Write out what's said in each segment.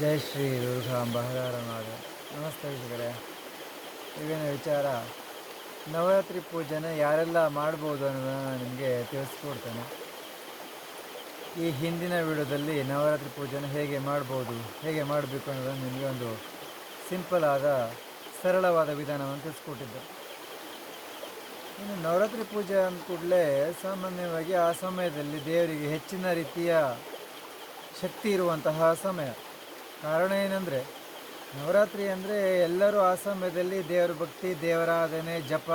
ಜೈ ಶ್ರೀ ದುರ್ಗಾಂಬ ಹರಹರನಾಥ ನಮಸ್ತೆ ವೀಕ್ಷಕರೇ. ಈಗಿನ ವಿಚಾರ? ನವರಾತ್ರಿ ಪೂಜೆನ ಯಾರೆಲ್ಲ ಮಾಡ್ಬೋದು ಅನ್ನೋದನ್ನು ನಿಮಗೆ ತಿಳಿಸ್ಕೊಡ್ತೇನೆ. ಈ ಹಿಂದಿನ ವಿಡಿಯೋದಲ್ಲಿ ನವರಾತ್ರಿ ಪೂಜೆನ ಹೇಗೆ ಮಾಡ್ಬೋದು, ಹೇಗೆ ಮಾಡಬೇಕು ಅನ್ನೋದನ್ನು ನಿಮಗೆ ಒಂದು ಸಿಂಪಲ್ ಆದ, ಸರಳವಾದ ವಿಧಾನವನ್ನು ತಿಳಿಸ್ಕೊಟ್ಟಿದ್ದೆ. ಇನ್ನು ನವರಾತ್ರಿ ಪೂಜೆ ಅಂದ ಕೂಡಲೇ ಸಾಮಾನ್ಯವಾಗಿ ಆ ಸಮಯದಲ್ಲಿ ದೇವರಿಗೆ ಹೆಚ್ಚಿನ ರೀತಿಯ ಶಕ್ತಿ ಇರುವಂತಹ ಸಮಯ. ಕಾರಣ ಏನಂದರೆ, ನವರಾತ್ರಿ ಅಂದರೆ ಎಲ್ಲರೂ ಆ ಸಮಯದಲ್ಲಿ ದೇವರ ಭಕ್ತಿ ದೇವರಾಧನೆ ಜಪ,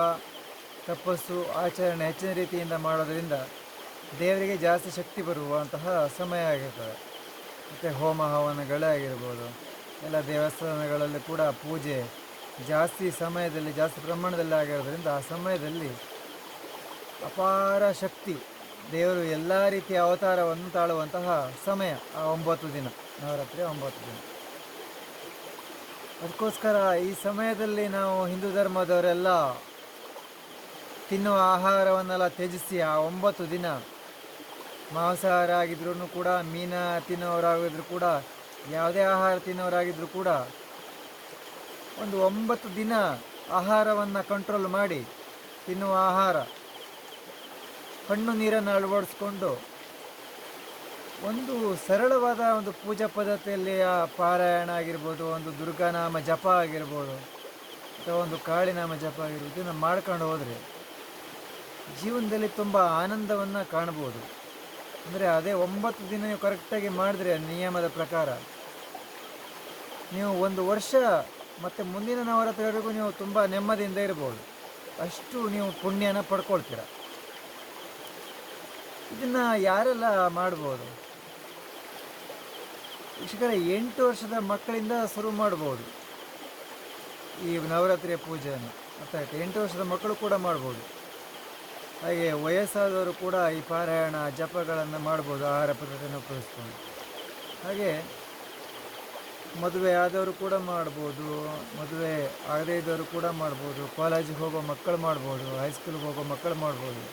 ತಪಸ್ಸು, ಆಚರಣೆ ಹೆಚ್ಚಿನ ರೀತಿಯಿಂದ ಮಾಡೋದರಿಂದ ದೇವರಿಗೆ ಜಾಸ್ತಿ ಶಕ್ತಿ ಬರುವಂತಹ ಸಮಯ ಆಗಿರ್ತದೆ. ಮತ್ತು ಹೋಮ ಹವನಗಳೇ ಆಗಿರ್ಬೋದು, ಎಲ್ಲ ದೇವಸ್ಥಾನಗಳಲ್ಲಿ ಕೂಡ ಪೂಜೆ ಜಾಸ್ತಿ ಸಮಯದಲ್ಲಿ, ಜಾಸ್ತಿ ಪ್ರಮಾಣದಲ್ಲಿ ಆಗಿರೋದ್ರಿಂದ ಆ ಸಮಯದಲ್ಲಿ ಅಪಾರ ಶಕ್ತಿ ದೇವರು ಎಲ್ಲ ರೀತಿಯ ಅವತಾರವನ್ನು ತಾಳುವಂತಹ ಸಮಯ, ಆ ಒಂಬತ್ತು ದಿನ, ನವರಾತ್ರಿ ಒಂಬತ್ತು ದಿನ. ಅದಕ್ಕೋಸ್ಕರ ಈ ಸಮಯದಲ್ಲಿ ನಾವು ಹಿಂದೂ ಧರ್ಮದವರೆಲ್ಲ ತಿನ್ನುವ ಆಹಾರವನ್ನೆಲ್ಲ ತ್ಯಜಿಸಿ ಆ ಒಂಬತ್ತು ದಿನ ಮಾಂಸಾಹಾರ ಆಗಿದ್ರೂ ಕೂಡ, ಮೀನ ತಿನ್ನೋರಾಗಿದ್ರು ಕೂಡ, ಯಾವುದೇ ಆಹಾರ ತಿನ್ನೋರಾಗಿದ್ರು ಕೂಡ ಒಂದು ಒಂಬತ್ತು ದಿನ ಆಹಾರವನ್ನು ಕಂಟ್ರೋಲ್ ಮಾಡಿ ತಿನ್ನುವ ಆಹಾರ. ಹಣ್ಣು ನೀರನ್ನು ಅಳವಡಿಸ್ಕೊಂಡು ಒಂದು ಸರಳವಾದ ಒಂದು ಪೂಜಾ ಪದ್ಧತಿಯಲ್ಲಿ ಆ ಪಾರಾಯಣ ಆಗಿರ್ಬೋದು, ಒಂದು ದುರ್ಗಾನಾಮ ಜಪ ಆಗಿರ್ಬೋದು, ಅಥವಾ ಒಂದು ಕಾಳಿನಾಮ ಜಪ ಆಗಿರ್ಬೋದು, ಇದನ್ನು ಮಾಡ್ಕೊಂಡು ಹೋದರೆ ಜೀವನದಲ್ಲಿ ತುಂಬ ಆನಂದವನ್ನು ಕಾಣ್ಬೋದು. ಅಂದರೆ ಅದೇ ಒಂಬತ್ತು ದಿನ ನೀವು ಕರೆಕ್ಟಾಗಿ ಮಾಡಿದ್ರೆ ನಿಯಮದ ಪ್ರಕಾರ. ನೀವು ಒಂದು ವರ್ಷ ಮತ್ತು ಮುಂದಿನ ನವರಾತ್ರಿವರೆಗೂ ನೀವು ತುಂಬ ನೆಮ್ಮದಿಯಿಂದ ಇರ್ಬೋದು. ಅಷ್ಟು ನೀವು ಪುಣ್ಯನ ಪಡ್ಕೊಳ್ತೀರ. ಇದನ್ನು ಯಾರೆಲ್ಲ ಮಾಡ್ಬೋದು? ವೀಕ್ಷಕರ ಎಂಟು ವರ್ಷದ ಮಕ್ಕಳಿಂದ ಶುರು ಮಾಡ್ಬೋದು ಈ ನವರಾತ್ರಿಯ ಪೂಜೆಯನ್ನು. ಅರ್ಥಾಯ್ತು ಎಂಟು ವರ್ಷದ ಮಕ್ಕಳು ಕೂಡ ಮಾಡ್ಬೋದು. ಹಾಗೆ ವಯಸ್ಸಾದವರು ಕೂಡ ಈ ಪಾರಾಯಣ, ಜಪಗಳನ್ನು ಮಾಡ್ಬೋದು, ಆಹಾರ ಪದ್ಧತಿಯನ್ನು ಉಪಯೋಗಿಸ್ಕೊಂಡು. ಹಾಗೆ ಮದುವೆ ಆದವರು ಕೂಡ ಮಾಡ್ಬೋದು, ಮದುವೆ ಆಗದೇ ಇದ್ದವರು ಕೂಡ ಮಾಡ್ಬೋದು, ಕಾಲೇಜಿಗೆ ಹೋಗೋ ಮಕ್ಕಳು ಮಾಡ್ಬೋದು, ಹೈಸ್ಕೂಲ್ಗೆ ಹೋಗೋ ಮಕ್ಕಳು ಮಾಡ್ಬೋದು.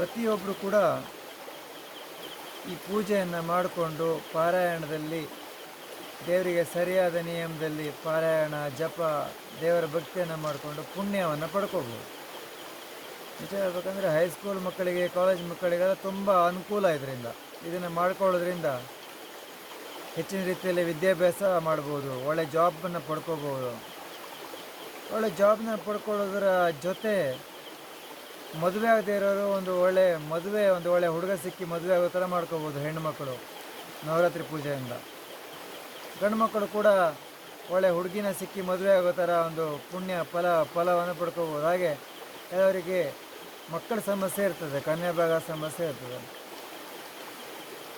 ಪ್ರತಿಯೊಬ್ಬರು ಕೂಡ ಈ ಪೂಜೆಯನ್ನು ಮಾಡಿಕೊಂಡು ಪಾರಾಯಣದಲ್ಲಿ ದೇವರಿಗೆ ಸರಿಯಾದ ನಿಯಮದಲ್ಲಿ ಪಾರಾಯಣ, ಜಪ, ದೇವರ ಭಕ್ತಿಯನ್ನು ಮಾಡಿಕೊಂಡು ಪುಣ್ಯವನ್ನು ಪಡ್ಕೋಬೋದು. ನಿಜ ಹೇಳ್ಬೇಕಂದ್ರೆ ಹೈಸ್ಕೂಲ್ ಮಕ್ಕಳಿಗೆ ಕಾಲೇಜ್ ಮಕ್ಕಳಿಗೆಲ್ಲ ತುಂಬ ಅನುಕೂಲ ಇದರಿಂದ, ಇದನ್ನು ಮಾಡ್ಕೊಳ್ಳೋದ್ರಿಂದ ಹೆಚ್ಚಿನ ರೀತಿಯಲ್ಲಿ ವಿದ್ಯಾಭ್ಯಾಸ ಮಾಡ್ಬೋದು, ಒಳ್ಳೆ ಜಾಬನ್ನು ಪಡ್ಕೋಬೋದು. ಒಳ್ಳೆ ಜಾಬನ್ನ ಪಡ್ಕೊಳ್ಳೋದರ ಜೊತೆ ಮದುವೆ ಆಗದೇ ಇರೋರು ಒಂದು ಒಳ್ಳೆ ಮದುವೆ, ಒಂದು ಒಳ್ಳೆ ಹುಡುಗ ಸಿಕ್ಕಿ ಮದುವೆ ಆಗೋ ಥರ ಮಾಡ್ಕೋಬೋದು ಹೆಣ್ಣುಮಕ್ಕಳು ನವರಾತ್ರಿ ಪೂಜೆಯಿಂದ. ಗಂಡು ಮಕ್ಕಳು ಕೂಡ ಒಳ್ಳೆ ಹುಡುಗಿನ ಸಿಕ್ಕಿ ಮದುವೆ ಆಗೋ ಥರ ಒಂದು ಪುಣ್ಯ ಫಲ, ಫಲವನ್ನು ಪಡ್ಕೋಬೋದು. ಹಾಗೆ ಕೆಲವರಿಗೆ ಮಕ್ಕಳ ಸಮಸ್ಯೆ ಇರ್ತದೆ, ಕನ್ಯಾಭಾಗ ಸಮಸ್ಯೆ ಇರ್ತದೆ.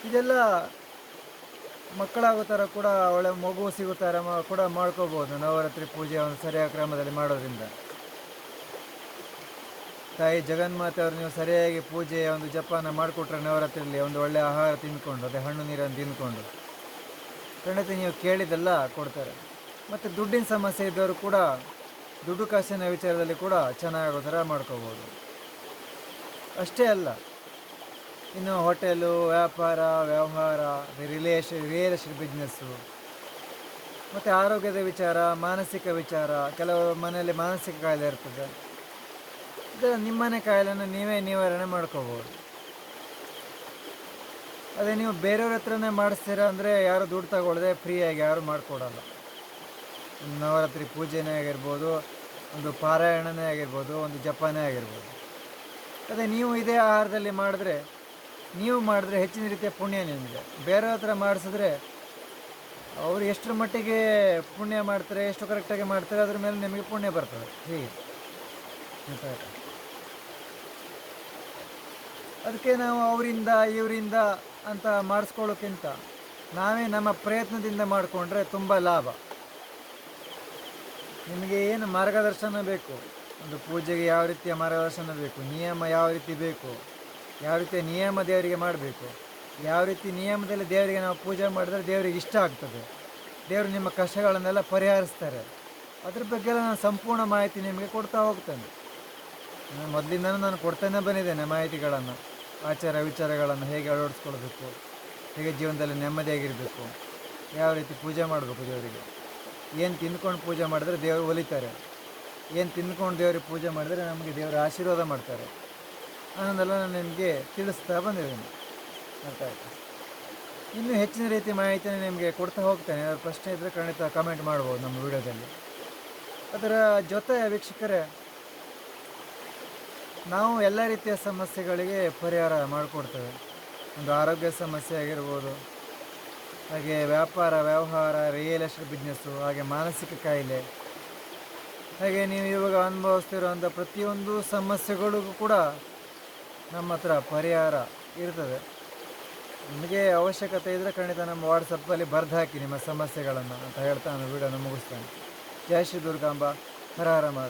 ಇದೆಲ್ಲ ಮಕ್ಕಳಾಗೋ ಥರ ಕೂಡ ಒಳ್ಳೆ ಮಗು ಸಿಗೋ ಥರ ಕೂಡ ಮಾಡ್ಕೋಬೋದು ನವರಾತ್ರಿ ಪೂಜೆ ಒಂದು ಸರಿಯಾದ ಕ್ರಮದಲ್ಲಿ ಮಾಡೋದ್ರಿಂದ. ತಾಯಿ ಜಗನ್ಮಾತೆ ಅವರು ನೀವು ಸರಿಯಾಗಿ ಪೂಜೆ, ಒಂದು ಜಪಾನ ಮಾಡಿಕೊಟ್ರೆ ನವರಾತ್ರಿಯಲ್ಲಿ ಒಂದು ಒಳ್ಳೆ ಆಹಾರ ತಿಂದ್ಕೊಂಡು ಅದೇ ಹಣ್ಣು ನೀರನ್ನು ತಿಂದ್ಕೊಂಡು ಖಂಡಿತ ನೀವು ಕೇಳಿದೆಲ್ಲ ಕೊಡ್ತಾರೆ. ಮತ್ತು ದುಡ್ಡಿನ ಸಮಸ್ಯೆ ಇದ್ದವರು ಕೂಡ, ದುಡ್ಡು ಕಾಸಿನ ವಿಚಾರದಲ್ಲಿ ಕೂಡ ಚೆನ್ನಾಗೋ ಥರ ಮಾಡ್ಕೋಬೋದು. ಅಷ್ಟೇ ಅಲ್ಲ, ಇನ್ನು ಹೋಟೆಲು, ವ್ಯಾಪಾರ, ವ್ಯವಹಾರ ರಿಲೇಷನ್ ರಿಯಲ್ ಬಿಸ್ನೆಸ್ಸು ಮತ್ತು ಆರೋಗ್ಯದ ವಿಚಾರ, ಮಾನಸಿಕ ವಿಚಾರ, ಕೆಲವು ಮನೆಯಲ್ಲಿ ಮಾನಸಿಕ ಕಾಯಿಲೆ ಇರ್ತದೆ. ಇದು ನಿಮ್ಮನೆ ಕಾಯಿಲೆಯನ್ನು ನೀವೇ ನಿವಾರಣೆ ಮಾಡ್ಕೋಬೋದು ಅದೇ ನೀವು ಬೇರೆಯವ್ರ ಹತ್ರನೇ ಮಾಡಿಸ್ತೀರಾ ಅಂದರೆ ಯಾರು ದುಡ್ಡು ತಗೊಳ್ಳದೆ ಫ್ರೀಯಾಗಿ ಯಾರು ಮಾಡಿಕೊಡಲ್ಲ. ನವರಾತ್ರಿ ಪೂಜೆನೇ ಆಗಿರ್ಬೋದು, ಒಂದು ಪಾರಾಯಣನೇ ಆಗಿರ್ಬೋದು, ಒಂದು ಜಪನೇ ಆಗಿರ್ಬೋದು. ಅದೇ ನೀವು ಇದೇ ಆಹಾರದಲ್ಲಿ ಮಾಡಿದ್ರೆ, ನೀವು ಮಾಡಿದ್ರೆ ಹೆಚ್ಚಿನ ರೀತಿಯ ಪುಣ್ಯ ನಿಮಗೆ. ಬೇರೆಯವ್ರ ಹತ್ರ ಮಾಡಿಸಿದ್ರೆ ಅವರು ಎಷ್ಟರ ಮಟ್ಟಿಗೆ ಪುಣ್ಯ ಮಾಡ್ತಾರೆ, ಎಷ್ಟು ಕರೆಕ್ಟಾಗಿ ಮಾಡ್ತಾರೆ, ಅದ್ರ ಮೇಲೆ ನಿಮಗೆ ಪುಣ್ಯ ಬರ್ತದೆ. ಹೀಗೆ. ಅದಕ್ಕೆ ನಾವು ಅವರಿಂದ, ಇವರಿಂದ ಅಂತ ಮಾಡಿಸ್ಕೊಳ್ಳೋಕ್ಕಿಂತ ನಾವೇ ನಮ್ಮ ಪ್ರಯತ್ನದಿಂದ ಮಾಡಿಕೊಂಡ್ರೆ ತುಂಬ ಲಾಭ. ನಿಮಗೆ ಏನು ಮಾರ್ಗದರ್ಶನ ಬೇಕು? ಒಂದು ಪೂಜೆಗೆ ಯಾವ ರೀತಿಯ ಮಾರ್ಗದರ್ಶನ ಬೇಕು? ನಿಯಮ ಯಾವ ರೀತಿ ಬೇಕು? ಯಾವ ರೀತಿಯ ನಿಯಮ ದೇವರಿಗೆ ಮಾಡಬೇಕು? ಯಾವ ರೀತಿ ನಿಯಮದಲ್ಲಿ ದೇವರಿಗೆ ನಾವು ಪೂಜೆ ಮಾಡಿದ್ರೆ ದೇವರಿಗೆ ಇಷ್ಟ ಆಗ್ತದೆ? ದೇವರು ನಿಮ್ಮ ಕಷ್ಟಗಳನ್ನೆಲ್ಲ ಪರಿಹರಿಸ್ತಾರೆ. ಅದ್ರ ಬಗ್ಗೆ ಎಲ್ಲ ನಾನು ಸಂಪೂರ್ಣ ಮಾಹಿತಿ ನಿಮಗೆ ಕೊಡ್ತಾ ಹೋಗ್ತೇನೆ. ಮೊದಲಿಂದನೂ ನಾನು ಕೊಡ್ತಾನೆ ಬಂದಿದ್ದೇನೆ ಮಾಹಿತಿಗಳನ್ನು. ಆಚಾರ ವಿಚಾರಗಳನ್ನು ಹೇಗೆ ಅಳವಡಿಸ್ಕೊಳ್ಬೇಕು ಹೇಗೆ ಜೀವನದಲ್ಲಿ ನೆಮ್ಮದಿಯಾಗಿರಬೇಕು, ಯಾವ ರೀತಿ ಪೂಜೆ ಮಾಡಬೇಕು ದೇವರಿಗೆ. ಏನು ತಿಂದ್ಕೊಂಡು ಪೂಜೆ ಮಾಡಿದ್ರೆ ದೇವರು ಒಲಿತಾರೆ. ಏನು ತಿಂದ್ಕೊಂಡು ದೇವರಿಗೆ ಪೂಜೆ ಮಾಡಿದರೆ ನಮಗೆ ದೇವರ ಆಶೀರ್ವಾದ ಮಾಡ್ತಾರೆ. ಅನ್ನೋದೆಲ್ಲ ನಾನು ನಿಮಗೆ ತಿಳಿಸ್ತಾ ಬಂದಿದ್ದೀನಿ. ಅರ್ಥ ಆಯಿತು? ಇನ್ನೂ ಹೆಚ್ಚಿನ ರೀತಿ ಮಾಹಿತಿನ ನಿಮಗೆ ಕೊಡ್ತಾ ಹೋಗ್ತೇನೆ. ಏನಾದರೂ ಪ್ರಶ್ನೆ ಇದ್ದರೆ ಖಂಡಿತ ಕಮೆಂಟ್ ಮಾಡ್ಬೋದು ನಮ್ಮ ವಿಡಿಯೋದಲ್ಲಿ. ಅದರ ಜೊತೆ ವೀಕ್ಷಕರೇ ನಾವು ಎಲ್ಲ ರೀತಿಯ ಸಮಸ್ಯೆಗಳಿಗೆ ಪರಿಹಾರ ಮಾಡಿಕೊಡ್ತೇವೆ. ಒಂದು ಆರೋಗ್ಯ ಸಮಸ್ಯೆ ಆಗಿರ್ಬೋದು, ಹಾಗೆ ವ್ಯಾಪಾರ, ವ್ಯವಹಾರ ರಿಯಲ್ ಎಸ್ಟೇಟ್ ಬಿಸ್ನೆಸ್ಸು ಹಾಗೆ ಮಾನಸಿಕ ಕಾಯಿಲೆ. ಹಾಗೆ ನೀವು ಇವಾಗ ಅನುಭವಿಸ್ತಿರುವಂಥ ಪ್ರತಿಯೊಂದು ಸಮಸ್ಯೆಗಳಿಗೂ ಕೂಡ ನಮ್ಮ ಹತ್ರ ಪರಿಹಾರ ಇರ್ತದೆ. ನಿಮಗೆ ಅವಶ್ಯಕತೆ ಇದ್ದರೆ ಖಂಡಿತ ನಮ್ಮ ವಾಟ್ಸಪ್ಪಲ್ಲಿ ಬರೆದು ಹಾಕಿ ನಿಮ್ಮ ಸಮಸ್ಯೆಗಳನ್ನು ಅಂತ ಹೇಳ್ತಾ ನಾನು ವೀಡಿಯೋನ ಮುಗಿಸ್ತೇನೆ. ಜಯ ಶ್ರೀ ದುರ್ಗಾಂಬ. ಹರ ಹರ ಮಹಾದೇವ.